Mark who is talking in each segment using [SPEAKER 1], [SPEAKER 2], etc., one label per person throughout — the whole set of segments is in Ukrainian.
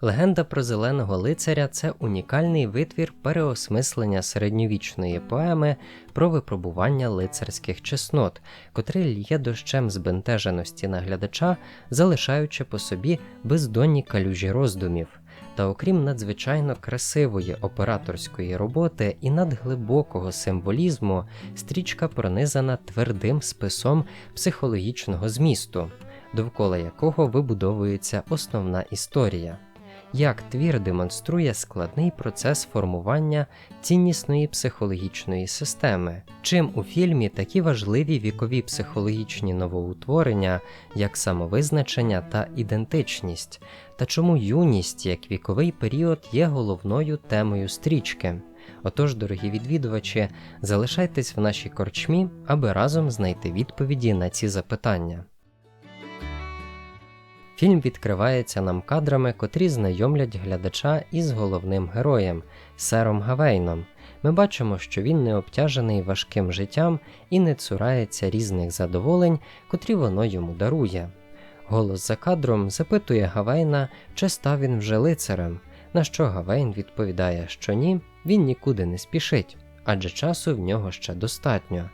[SPEAKER 1] Легенда про зеленого лицаря це унікальний витвір переосмислення середньовічної поеми про випробування лицарських чеснот, котрий лє дощем збентеженості наглядача, залишаючи по собі бездонні калюжі роздумів. Та окрім надзвичайно красивої операторської роботи і надглибокого символізму, стрічка пронизана твердим списом психологічного змісту, довкола якого вибудовується основна історія як твір демонструє складний процес формування ціннісної психологічної системи, чим у фільмі такі важливі вікові психологічні новоутворення, як самовизначення та ідентичність, та чому юність як віковий період є головною темою стрічки. Отож, дорогі відвідувачі, залишайтесь в нашій корчмі, аби разом знайти відповіді на ці запитання. Фільм відкривається нам кадрами, котрі знайомлять глядача із головним героєм Сером Гавейном. Ми бачимо, що він не обтяжений важким життям і не цурається різних задоволень, котрі воно йому дарує. Голос за кадром запитує Гавейна, чи став він вже лицарем, на що Гавейн відповідає, що ні, він нікуди не спішить, адже часу в нього ще достатньо.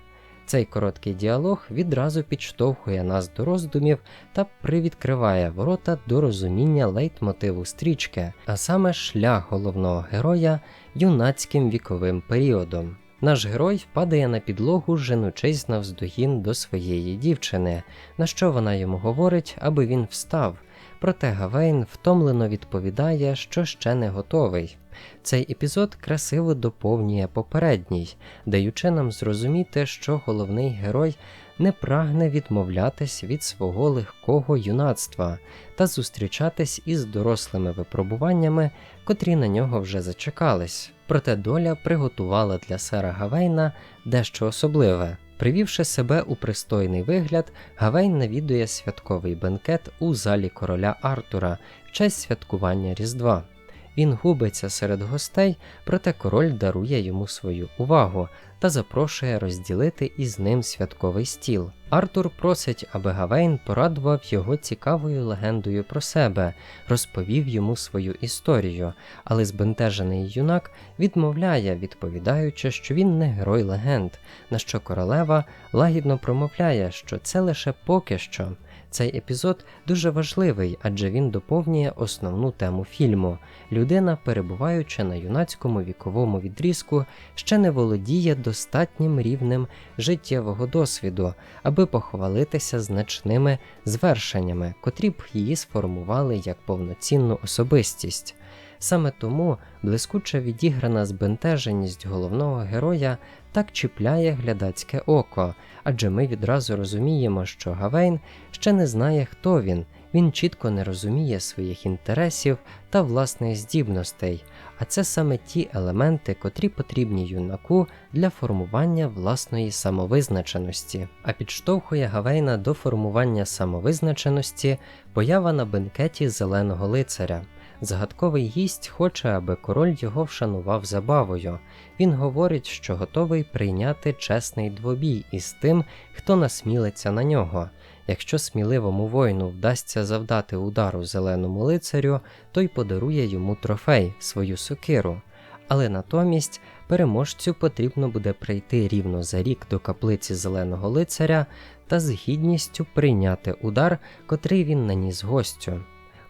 [SPEAKER 1] Цей короткий діалог відразу підштовхує нас до роздумів та привідкриває ворота до розуміння лейтмотиву стрічки, а саме шлях головного героя юнацьким віковим періодом. Наш герой падає на підлогу, женучись навздогін до своєї дівчини, на що вона йому говорить, аби він встав. Проте Гавейн втомлено відповідає, що ще не готовий. Цей епізод красиво доповнює попередній, даючи нам зрозуміти, що головний герой не прагне відмовлятись від свого легкого юнацтва та зустрічатись із дорослими випробуваннями, котрі на нього вже зачекались. Проте доля приготувала для сера Гавейна дещо особливе. Привівши себе у пристойний вигляд, Гавейн навідує святковий бенкет у залі короля Артура в честь святкування Різдва. Він губиться серед гостей, проте король дарує йому свою увагу та запрошує розділити із ним святковий стіл. Артур просить, аби Гавейн порадував його цікавою легендою про себе, розповів йому свою історію, але збентежений юнак відмовляє, відповідаючи, що він не герой легенд, на що королева лагідно промовляє, що це лише поки що. Цей епізод дуже важливий, адже він доповнює основну тему фільму. Людина, перебуваючи на юнацькому віковому відрізку, ще не володіє достатнім рівнем життєвого досвіду, аби похвалитися значними звершеннями, котрі б її сформували як повноцінну особистість. Саме тому блискуча відіграна збентеженість головного героя так чіпляє глядацьке око, адже ми відразу розуміємо, що Гавейн ще не знає, хто він, він чітко не розуміє своїх інтересів та власних здібностей, а це саме ті елементи, котрі потрібні юнаку для формування власної самовизначеності. А підштовхує Гавейна до формування самовизначеності поява на бенкеті зеленого лицаря. Загадковий гість хоче, аби король його вшанував забавою. Він говорить, що готовий прийняти чесний двобій із тим, хто насмілиться на нього. Якщо сміливому воїну вдасться завдати удару зеленому лицарю, той подарує йому трофей, свою сокиру. Але натомість переможцю потрібно буде прийти рівно за рік до каплиці зеленого лицаря та з гідністю прийняти удар, котрий він наніс гостю.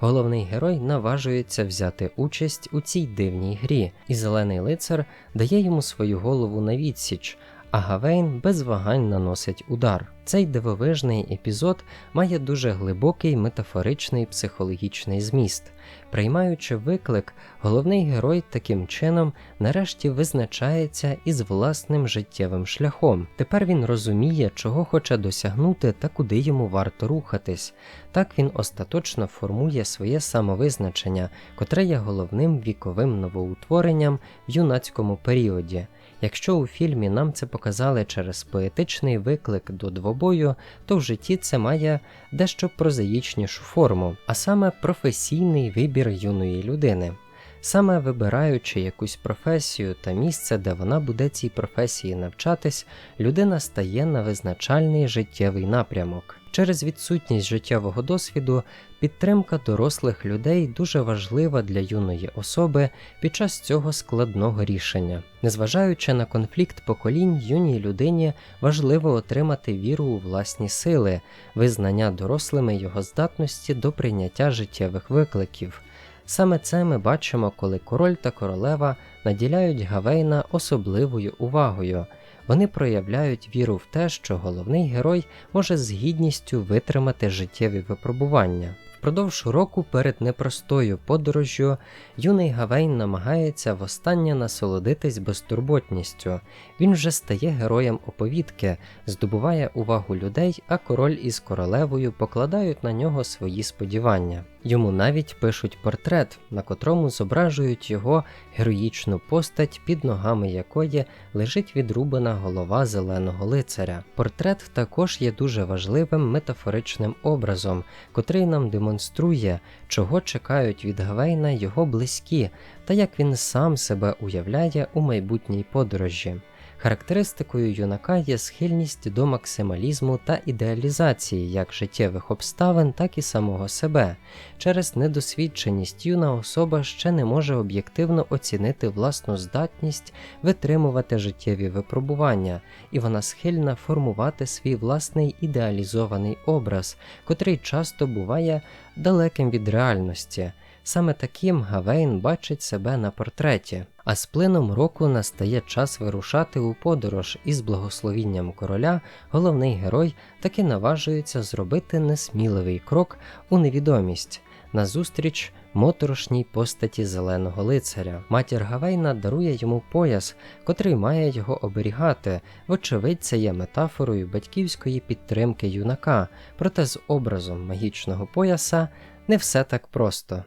[SPEAKER 1] Головний герой наважується взяти участь у цій дивній грі, і зелений лицар дає йому свою голову на відсіч, а Гавейн без вагань наносить удар. Цей дивовижний епізод має дуже глибокий метафоричний психологічний зміст. Приймаючи виклик, головний герой таким чином нарешті визначається із власним життєвим шляхом. Тепер він розуміє, чого хоче досягнути та куди йому варто рухатись. Так він остаточно формує своє самовизначення, котре є головним віковим новоутворенням в юнацькому періоді. Якщо у фільмі нам це показали через поетичний виклик до двобою, то в житті це має дещо прозаїчнішу форму, а саме професійний вибір юної людини. Саме вибираючи якусь професію та місце, де вона буде цій професії навчатись, людина стає на визначальний життєвий напрямок. Через відсутність життєвого досвіду підтримка дорослих людей дуже важлива для юної особи під час цього складного рішення. Незважаючи на конфлікт поколінь, юній людині важливо отримати віру у власні сили, визнання дорослими його здатності до прийняття життєвих викликів. Саме це ми бачимо, коли король та королева наділяють Гавейна особливою увагою. Вони проявляють віру в те, що головний герой може з гідністю витримати життєві випробування. Впродовж року перед непростою подорожжю юний Гавейн намагається востаннє насолодитись безтурботністю. Він вже стає героєм оповідки, здобуває увагу людей, а король із королевою покладають на нього свої сподівання. Йому навіть пишуть портрет, на котрому зображують його героїчну постать, під ногами якої лежить відрубана голова зеленого лицаря. Портрет також є дуже важливим метафоричним образом, котрий нам демонструє, чого чекають від Гавейна його близькі, та як він сам себе уявляє у майбутній подорожі. Характеристикою юнака є схильність до максималізму та ідеалізації як життєвих обставин, так і самого себе. Через недосвідченість юна особа ще не може об'єктивно оцінити власну здатність витримувати життєві випробування, і вона схильна формувати свій власний ідеалізований образ, котрий часто буває далеким від реальності. Саме таким Гавейн бачить себе на портреті, а з плином року настає час вирушати у подорож, і з благословінням короля головний герой таки наважується зробити несміливий крок у невідомість назустріч моторошній постаті зеленого лицаря. Матір Гавейна дарує йому пояс, котрий має його оберігати. Вочевидь, це є метафорою батьківської підтримки юнака, проте з образом магічного пояса не все так просто.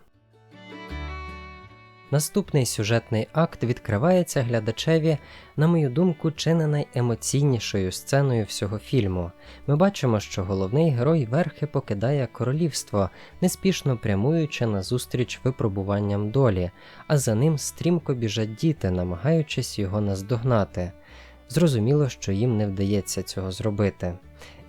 [SPEAKER 1] Наступний сюжетний акт відкривається глядачеві, на мою думку, чи не найемоційнішою сценою всього фільму. Ми бачимо, що головний герой верхи покидає королівство, неспішно прямуючи назустріч випробуванням долі, а за ним стрімко біжать діти, намагаючись його наздогнати. Зрозуміло, що їм не вдається цього зробити.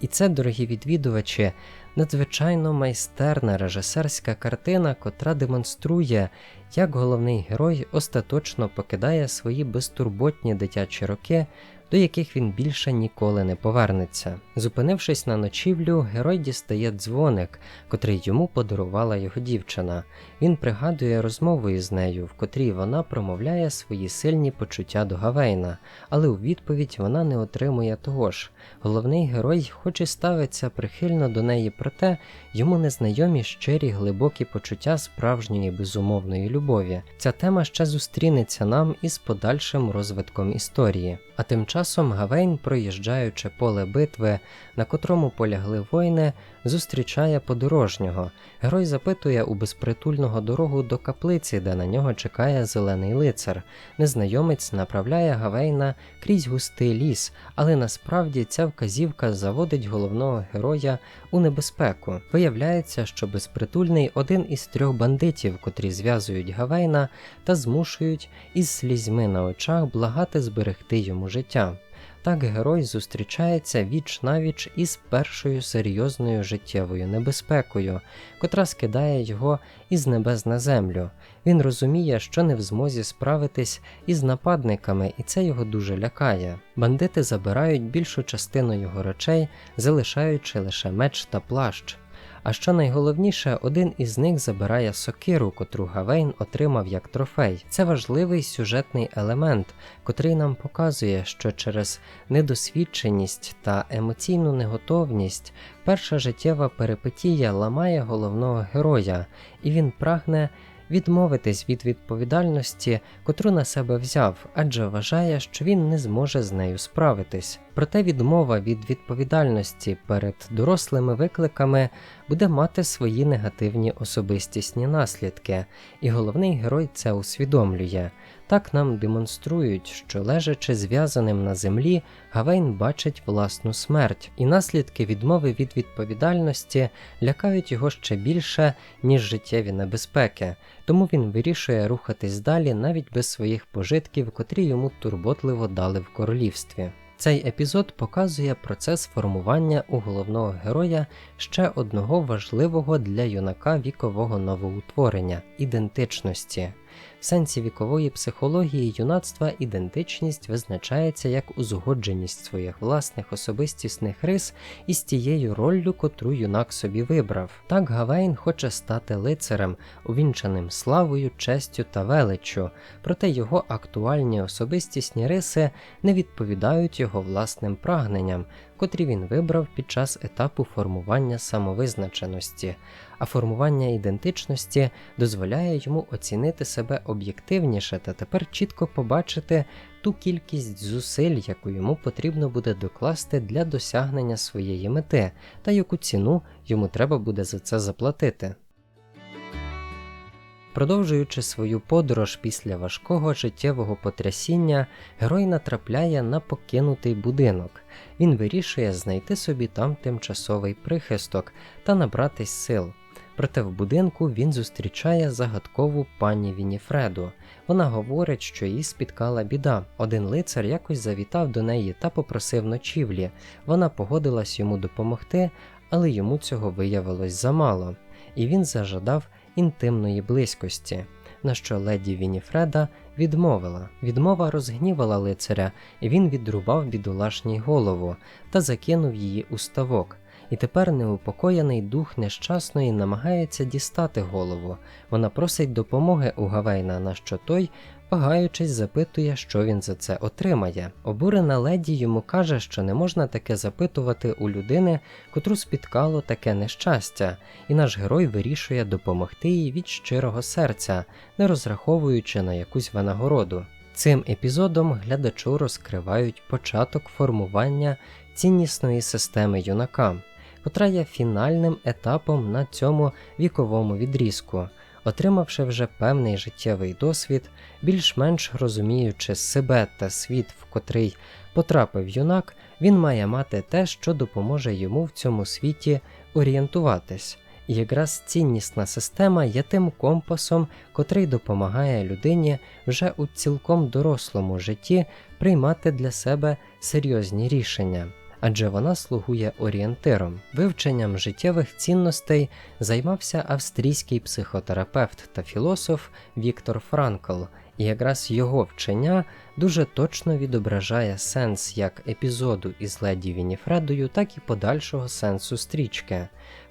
[SPEAKER 1] І це, дорогі відвідувачі, надзвичайно майстерна режисерська картина, котра демонструє, як головний герой остаточно покидає свої безтурботні дитячі роки, до яких він більше ніколи не повернеться. Зупинившись на ночівлю, герой дістає дзвоник, котрий йому подарувала його дівчина. Він пригадує розмову із нею, в котрій вона промовляє свої сильні почуття до Гавейна, але у відповідь вона не отримує того ж. Головний герой, хоч і ставиться прихильно до неї, проте йому незнайомі щирі глибокі почуття справжньої безумовної любові. Ця тема ще зустрінеться нам із подальшим розвитком історії. А тим часом Гавейн, проїжджаючи поле битви, на котрому полягли воїни, зустрічає подорожнього. Герой запитує у безпритульного дорогу до каплиці, де на нього чекає зелений лицар. Незнайомець направляє Гавейна крізь густий ліс, але насправді ця вказівка заводить головного героя у небезпеку. Виявляється, що безпритульний один із трьох бандитів, котрі зв'язують Гавейна та змушують із слізьми на очах благати зберегти йому життя. Так герой зустрічається віч навіч із першою серйозною життєвою небезпекою, котра скидає його із небес на землю. Він розуміє, що не в змозі справитись із нападниками, і це його дуже лякає. Бандити забирають більшу частину його речей, залишаючи лише меч та плащ. А що найголовніше, один із них забирає сокиру, котру Гавейн отримав як трофей. Це важливий сюжетний елемент, котрий нам показує, що через недосвідченість та емоційну неготовність перша життєва перипетія ламає головного героя, і він прагне. Відмовитись від відповідальності, котру на себе взяв, адже вважає, що він не зможе з нею справитись. Проте відмова від відповідальності перед дорослими викликами буде мати свої негативні особистісні наслідки, і головний герой це усвідомлює. Так нам демонструють, що лежачи зв'язаним на землі, Гавейн бачить власну смерть, і наслідки відмови від відповідальності лякають його ще більше, ніж життєві небезпеки, тому він вирішує рухатись далі навіть без своїх пожитків, котрі йому турботливо дали в королівстві. Цей епізод показує процес формування у головного героя ще одного важливого для юнака вікового новоутворення ідентичності. В сенсі вікової психології юнацтва ідентичність визначається як узгодженість своїх власних особистісних рис із тією роллю, котру юнак собі вибрав. Так Гавейн хоче стати лицарем, увінчаним славою, честю та величчю, проте його актуальні особистісні риси не відповідають його власним прагненням, котрі він вибрав під час етапу формування самовизначеності, а формування ідентичності дозволяє йому оцінити себе об'єктивніше та тепер чітко побачити ту кількість зусиль, яку йому потрібно буде докласти для досягнення своєї мети, та яку ціну йому треба буде за це заплатити. Продовжуючи свою подорож після важкого життєвого потрясіння, герой натрапляє на покинутий будинок. Він вирішує знайти собі там тимчасовий прихисток та набратись сил. Проте в будинку він зустрічає загадкову пані Вініфреду. Вона говорить, що її спіткала біда. Один лицар якось завітав до неї та попросив ночівлі. Вона погодилась йому допомогти, але йому цього виявилось замало, і він зажадав інтимної близькості. На що леді Вініфреда відмовила. Відмова розгнівала лицаря, і він відрубав бідолашній голову та закинув її у ставок. І тепер неупокоєний дух нещасної намагається дістати голову. Вона просить допомоги у Гавейна, на що той, вагаючись, запитує, що він за це отримає. Обурена леді йому каже, що не можна таке запитувати у людини, котру спіткало таке нещастя, і наш герой вирішує допомогти їй від щирого серця, не розраховуючи на якусь винагороду. Цим епізодом глядачу розкривають початок формування ціннісної системи юнака котра є фінальним етапом на цьому віковому відрізку. Отримавши вже певний життєвий досвід, більш-менш розуміючи себе та світ, в котрий потрапив юнак, він має мати те, що допоможе йому в цьому світі орієнтуватись. І якраз ціннісна система є тим компасом, котрий допомагає людині вже у цілком дорослому житті приймати для себе серйозні рішення адже вона слугує орієнтиром. Вивченням життєвих цінностей займався австрійський психотерапевт та філософ Віктор Франкл, і якраз його вчення дуже точно відображає сенс як епізоду із леді Вініфредою, так і подальшого сенсу стрічки.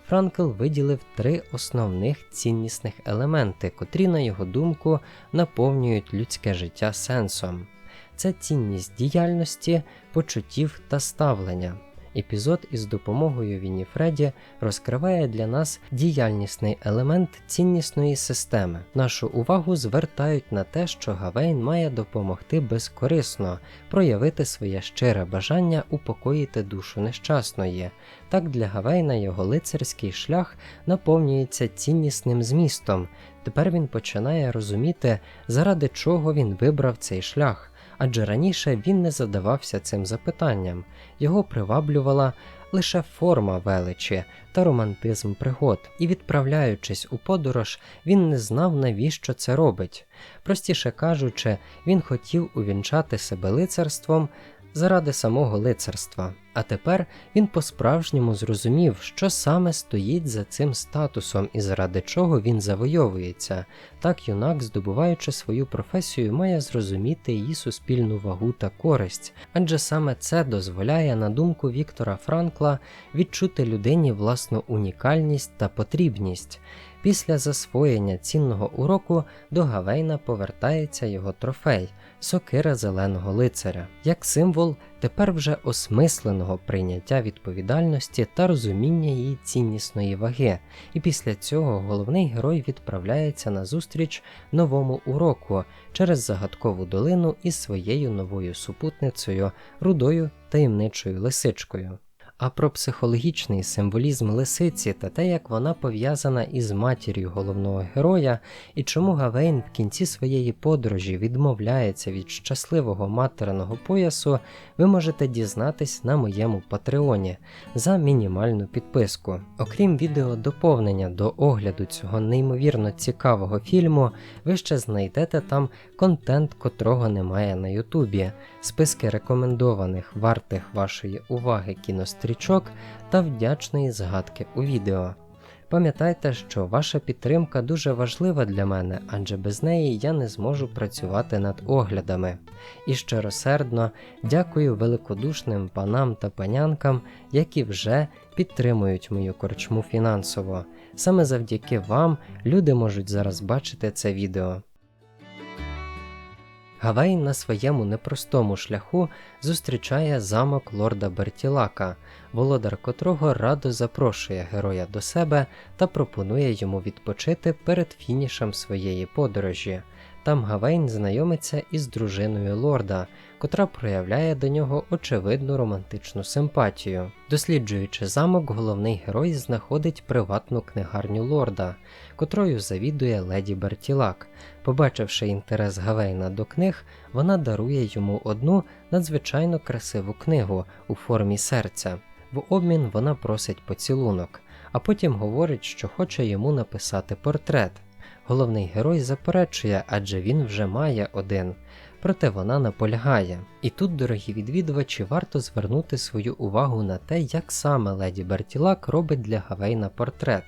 [SPEAKER 1] Франкл виділив три основних ціннісних елементи, котрі, на його думку, наповнюють людське життя сенсом це цінність діяльності, почуттів та ставлення. Епізод із допомогою Вініфреді розкриває для нас діяльнісний елемент ціннісної системи. Нашу увагу звертають на те, що Гавейн має допомогти безкорисно, проявити своє щире бажання упокоїти душу нещасної. Так для Гавейна його лицарський шлях наповнюється ціннісним змістом. Тепер він починає розуміти, заради чого він вибрав цей шлях адже раніше він не задавався цим запитанням, його приваблювала лише форма величі та романтизм пригод, і, відправляючись у подорож, він не знав, навіщо це робить. Простіше кажучи, він хотів увінчати себе лицарством заради самого лицарства. А тепер він по-справжньому зрозумів, що саме стоїть за цим статусом і заради чого він завойовується. Так юнак, здобуваючи свою професію, має зрозуміти її суспільну вагу та користь, адже саме це дозволяє, на думку Віктора Франкла, відчути людині власну унікальність та потрібність. Після засвоєння цінного уроку до Гавейна повертається його трофей сокира зеленого лицаря, як символ тепер вже осмисленого прийняття відповідальності та розуміння її ціннісної ваги, і після цього головний герой відправляється на зустріч новому уроку через загадкову долину із своєю новою супутницею, рудою таємничою лисичкою. А про психологічний символізм лисиці та те, як вона пов'язана із матір'ю головного героя, і чому Гавейн в кінці своєї подорожі відмовляється від щасливого материного поясу, ви можете дізнатись на моєму патреоні за мінімальну підписку. Окрім відео доповнення до огляду цього неймовірно цікавого фільму, ви ще знайдете там контент, котрого немає на Ютубі, списки рекомендованих вартих вашої уваги кінострічок та вдячної згадки у відео. Пам'ятайте, що ваша підтримка дуже важлива для мене, адже без неї я не зможу працювати над оглядами. І щиросердно дякую великодушним панам та панянкам, які вже підтримують мою корчму фінансово. Саме завдяки вам люди можуть зараз бачити це відео. Гавейн на своєму непростому шляху зустрічає замок лорда Бертілака, володар котрого радо запрошує героя до себе та пропонує йому відпочити перед фінішем своєї подорожі. Там Гавейн знайомиться із дружиною лорда, котра проявляє до нього очевидну романтичну симпатію. Досліджуючи замок, головний герой знаходить приватну книгарню лорда, котрою завідує леді Бертілак. Побачивши інтерес Гавейна до книг, вона дарує йому одну надзвичайно красиву книгу у формі серця. В обмін вона просить поцілунок, а потім говорить, що хоче йому написати портрет. Головний герой заперечує, адже він вже має один, проте вона наполягає. І тут, дорогі відвідувачі, варто звернути свою увагу на те, як саме леді Бертілак робить для Гавейна портрет.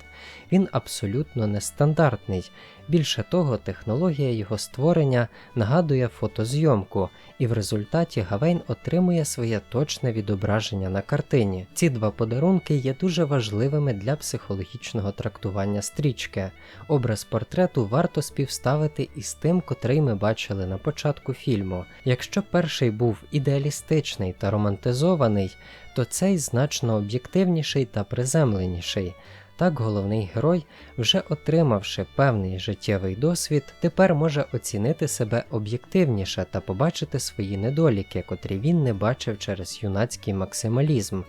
[SPEAKER 1] Він абсолютно нестандартний. Більше того, технологія його створення нагадує фотозйомку, і в результаті Гавейн отримує своє точне відображення на картині. Ці два подарунки є дуже важливими для психологічного трактування стрічки. Образ портрету варто співставити із тим, котрий ми бачили на початку фільму. Якщо перший був ідеалістичний та романтизований, то цей значно об'єктивніший та приземленіший. Так головний герой, вже отримавши певний життєвий досвід, тепер може оцінити себе об'єктивніше та побачити свої недоліки, котрі він не бачив через юнацький максималізм,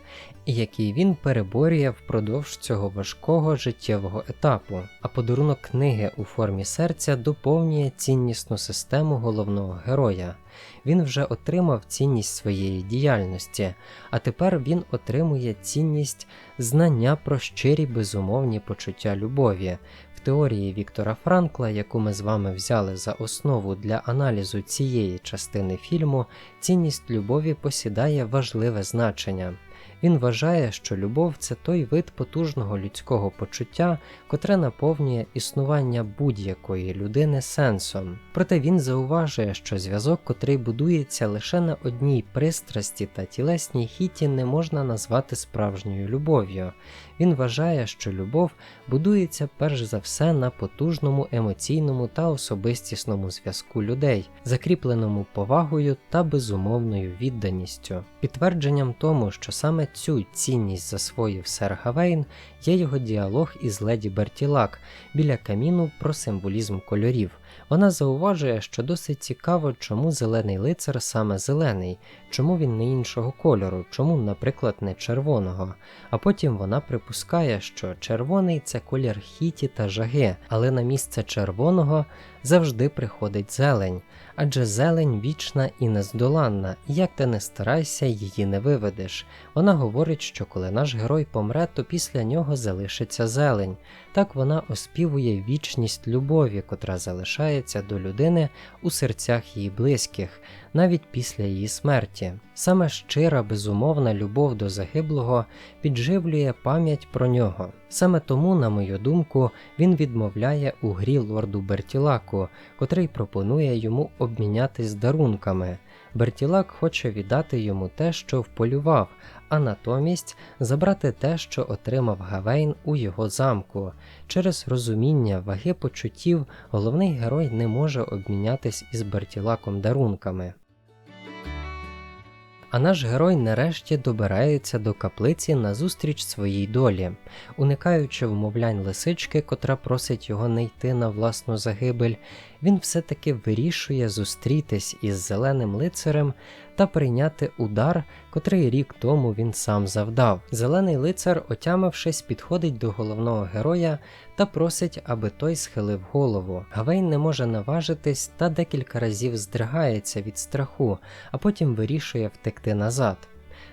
[SPEAKER 1] і який він переборює впродовж цього важкого життєвого етапу. А подарунок книги у формі серця доповнює ціннісну систему головного героя. Він вже отримав цінність своєї діяльності, а тепер він отримує цінність знання про щирі безумовні почуття любові. В теорії Віктора Франкла, яку ми з вами взяли за основу для аналізу цієї частини фільму, цінність любові посідає важливе значення. Він вважає, що любов це той вид потужного людського почуття, котре наповнює існування будь-якої людини сенсом. Проте він зауважує, що зв'язок, котрий будується лише на одній пристрасті та тілесній хіті, не можна назвати справжньою любов'ю. Він вважає, що любов будується перш за все на потужному емоційному та особистісному зв'язку людей, закріпленому повагою та безумовною відданістю. Підтвердженням тому, що саме цю цінність засвоїв сер Гавейн, є його діалог із леді Бертілак біля каміну про символізм кольорів. Вона зауважує, що досить цікаво, чому зелений лицар саме зелений, чому він не іншого кольору, чому, наприклад, не червоного. А потім вона припускає, що червоний це колір хіті та жаги, але на місце червоного завжди приходить зелень, адже зелень вічна і нездоланна, і як ти не старайся, її не виведеш. Вона говорить, що коли наш герой помре, то після нього залишиться зелень. Так вона оспівує вічність любові, котра залишається до людини у серцях її близьких, навіть після її смерті. Саме щира, безумовна любов до загиблого підживлює пам'ять про нього. Саме тому, на мою думку, він відмовляє у грі лорду Бертілаку. Котрий пропонує йому обмінятись дарунками. Бертілак хоче віддати йому те, що вполював, а натомість забрати те, що отримав Гавейн у його замку. Через розуміння ваги почуттів головний герой не може обмінятись із Бертілаком дарунками. А наш герой нарешті добирається до каплиці назустріч своїй долі, уникаючи вмовлянь лисички, котра просить його не йти на власну загибель, він все-таки вирішує зустрітись із зеленим лицарем та прийняти удар, котрий рік тому він сам завдав. Зелений лицар, отямившись, підходить до головного героя та просить, аби той схилив голову. Гавейн не може наважитись та декілька разів здригається від страху, а потім вирішує втекти назад.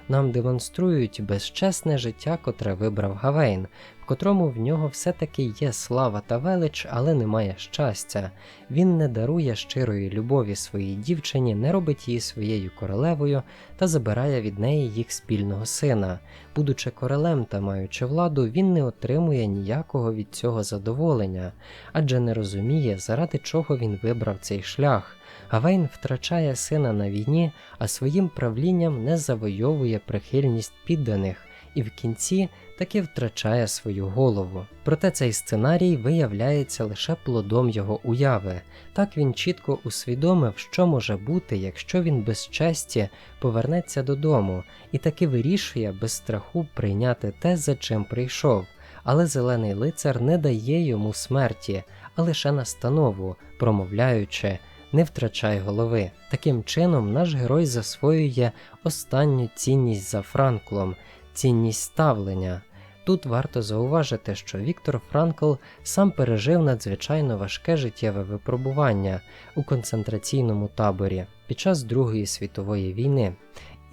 [SPEAKER 1] Нам демонструють безчесне життя, котре вибрав Гавейн, котрому в нього все-таки є слава та велич, але немає щастя. Він не дарує щирої любові своїй дівчині, не робить її своєю королевою та забирає від неї їх спільного сина. Будучи королем та маючи владу, він не отримує ніякого від цього задоволення, адже не розуміє, заради чого він вибрав цей шлях. Гавейн втрачає сина на війні, а своїм правлінням не завойовує прихильність підданих і в кінці таки втрачає свою голову. Проте цей сценарій виявляється лише плодом його уяви. Так він чітко усвідомив, що може бути, якщо він без честі повернеться додому, і таки вирішує без страху прийняти те, за чим прийшов. Але зелений лицар не дає йому смерті, а лише настанову, промовляючи не втрачай голови. Таким чином, наш герой засвоює останню цінність за Франклом, цінність ставлення. Тут варто зауважити, що Віктор Франкл сам пережив надзвичайно важке життєве випробування у концентраційному таборі під час Другої світової війни,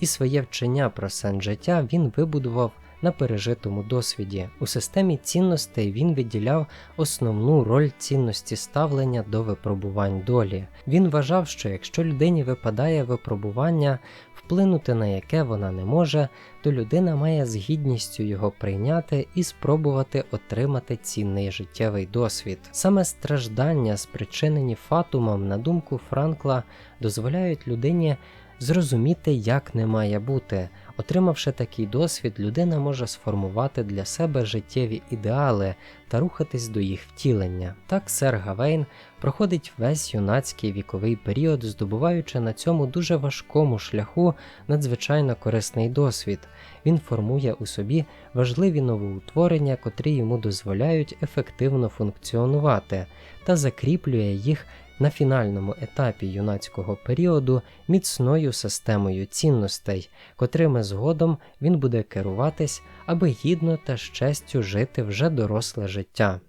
[SPEAKER 1] і своє вчення про сенс життя він вибудував на пережитому досвіді. У системі цінностей він виділяв основну роль цінності ставлення до випробувань долі. Він вважав, що якщо людині випадає випробування, вплинути на яке вона не може, то людина має з гідністю його прийняти і спробувати отримати цінний життєвий досвід. Саме страждання, спричинені фатумом, на думку Франкла, дозволяють людині зрозуміти, як не має бути. Отримавши такий досвід, людина може сформувати для себе життєві ідеали та рухатись до їх втілення. Так сер Гавейн проходить весь юнацький віковий період, здобуваючи на цьому дуже важкому шляху надзвичайно корисний досвід. Він формує у собі важливі новоутворення, котрі йому дозволяють ефективно функціонувати, та закріплює їх на фінальному етапі юнацького періоду міцною системою цінностей, котрими згодом він буде керуватись, аби гідно та з честю жити вже доросле життя.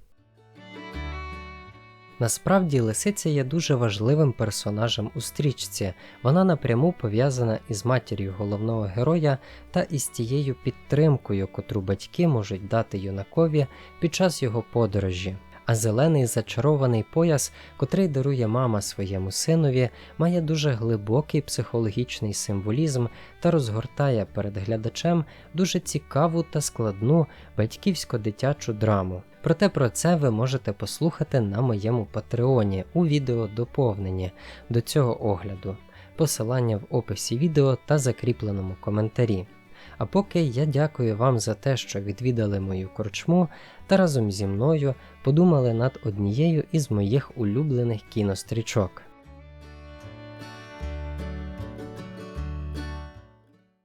[SPEAKER 1] Насправді лисиця є дуже важливим персонажем у стрічці, вона напряму пов'язана із матір'ю головного героя та із тією підтримкою, котру батьки можуть дати юнакові під час його подорожі а зелений зачарований пояс, котрий дарує мама своєму синові, має дуже глибокий психологічний символізм та розгортає перед глядачем дуже цікаву та складну батьківсько-дитячу драму. Проте про це ви можете послухати на моєму патреоні у відео доповненні до цього огляду, посилання в описі відео та закріпленому коментарі. А поки я дякую вам за те, що відвідали мою корчму та разом зі мною подумали над однією із моїх улюблених кінострічок.